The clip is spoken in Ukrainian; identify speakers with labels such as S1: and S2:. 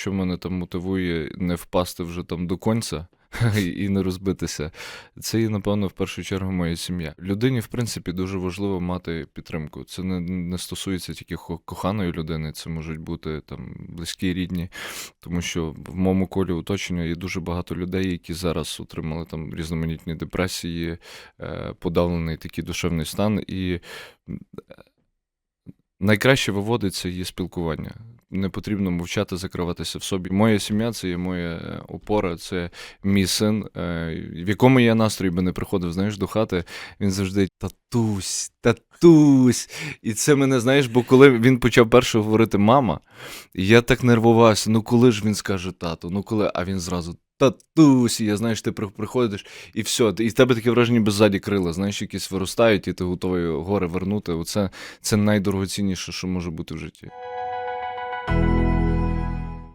S1: що мене там мотивує не впасти вже там до конця і не розбитися. Це, є, напевно, в першу чергу моя сім'я. Людині, в принципі, дуже важливо мати підтримку. Це не, не стосується тільки коханої людини, це можуть бути там близькі рідні. Тому що в моєму колі оточення є дуже багато людей, які зараз отримали там різноманітні депресії, е, подавлений такий душевний стан. І найкраще виводиться її спілкування. Не потрібно мовчати, закриватися в собі. Моя сім'я це є моя е, опора, це мій син, е, в якому я настрої би не приходив, знаєш, до хати, він завжди татусь, татусь. І це мене, знаєш, бо коли він почав перше говорити мама, я так нервувався. Ну коли ж він скаже тату? Ну коли? А він зразу татусь. Я знаєш, ти приходиш і все. І в тебе таке враження без ззаді крила, знаєш, якісь виростають, і ти готовий гори вернути. Оце це найдорогоцінніше, що може бути в житті.